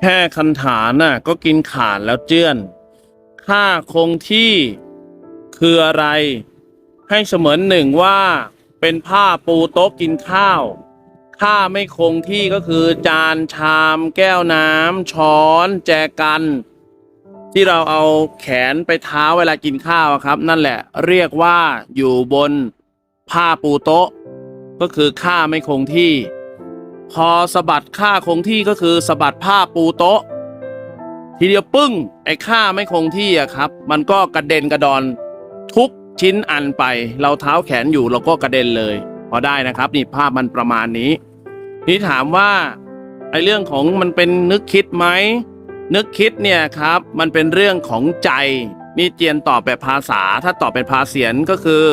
แค่คันฐานน่ะก็กินขาดแล้วเจื้อนค่าคงที่คืออะไร ให้เสมือนหนึ่งว่า เป็นผ้าปูโต๊ะกินข้าว ค่าไม่คงที่ก็คือ จานชาม แก้วน้ำช้อน แจกัน ที่เราเอาแขนไปเท้าเวลากินข้าวครับ นั่นแหละ เรียกว่าอยู่บนผ้าปูโต๊ะ ก็คือค่าไม่คงที่ พอสะบัดค่าคงที่ก็คือสะบัดผ้าปูโต๊ะ ทีเดียวปึ้งไอ้ค่าไม่คงที่อะครับ มันก็กระเด็นกระดอนทุกชิ้นอันไป เราเท้าแขนอยู่เราก็กระเด็นเลย พอได้นะครับ นี่ภาพมันประมาณนี้ นี่ถามว่าไอ้เรื่องของมันเป็นนึกคิดไหมนึกคิดเนี่ยครับ มันเป็นเรื่องของใจนี่เจียนตอบแบบภาษา ถ้าตอบเป็นภาเสียนก็คือ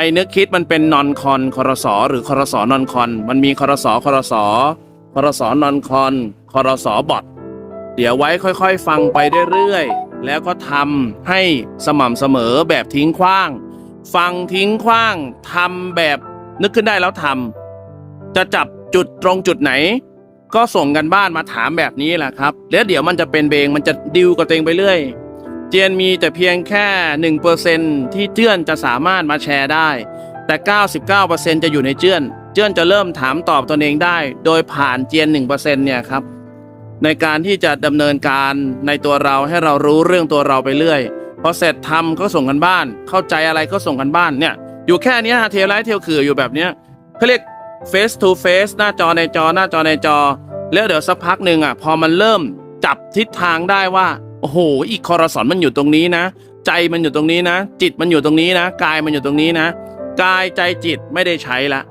ไอ้นึกคิดมันเป็นนอนคอนคอรสอหรือคอรสอนอนคอน มันมีคอรสอคอรสอคอรสอนอนคอนคอรสอบอทเดี๋ยวไว้ค่อยๆ ฟังไปเรื่อยๆ แล้วก็ทำให้สม่ำเสมอแบบทิ้งขว้าง ฟังทิ้งขว้างทำแบบนึกขึ้นได้แล้วทำจะจับจุดตรงจุดไหน ก็ส่งกันบ้านมาถามแบบนี้แหละครับ แล้วเดี๋ยวมันจะเป็นเบงมันจะดิวกับตัวเองไปเรื่อย เจียนมีแต่เพียงแค่หนึ่งเปอร์เซนที่เจื้อนจะสามารถมาแชร์ได้ แต่ 99%จะอยู่ในเจื้อน เจื้อนจะเริ่มถามตอบตนเองได้ โดยผ่านเจียน1%เนี่ยครับ ในการที่จะดำเนินการในตัวเราให้เรารู้เรื่องตัวเราไปเรื่อยพอเสร็จทำก็ส่งกันบ้าน เข้าใจอะไรก็ส่งกันบ้านเนี่ย อยู่แค่นี้ฮะเทลไลท์เทลคืออยู่แบบเนี้ยเขาเรียก face to face หน้าจอในจอหน้าจอในจอ แล้วเดี๋ยวสักพักหนึ่งอะพอมันเริ่มจับทิศทางได้ว่า โอ้โห อีกคอรสอนมันอยู่ตรงนี้นะ ใจมันอยู่ตรงนี้นะ จิตมันอยู่ตรงนี้นะ กายมันอยู่ตรงนี้นะ กายใจจิตไม่ได้ใช้ละ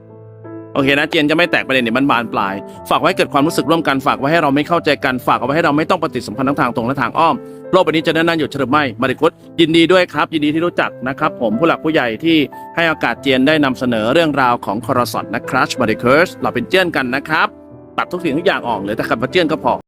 โอเคนะเจียนจะไม่แตกประเด็นเดี๋ยมันบานปลาย ฝากไว้เกิดความรู้สึกร่วมกันฝากไว้ให้เราไม่เข้าใจกันฝากเอาไว้ให้เราไม่ต้องปฏิสัมพันธ์ทั้งทางตรงและทางอ้อมโลกใบนี้จะเดินหน้าอยู่เฉลิมไม่มาริคุตยินดีด้วยครับ ยินดีที่รู้จักนะครับ ผมผู้หลักผู้ใหญ่ที่ให้โอกาสเจียนได้นำเสนอเรื่องราวของคอร์สอนนะครับมาริคุสเราเป็นเจียนกันนะครับตัดทุกสิ่งทุกอย่างออกเลยแต่คำว่าเจียนก็พอ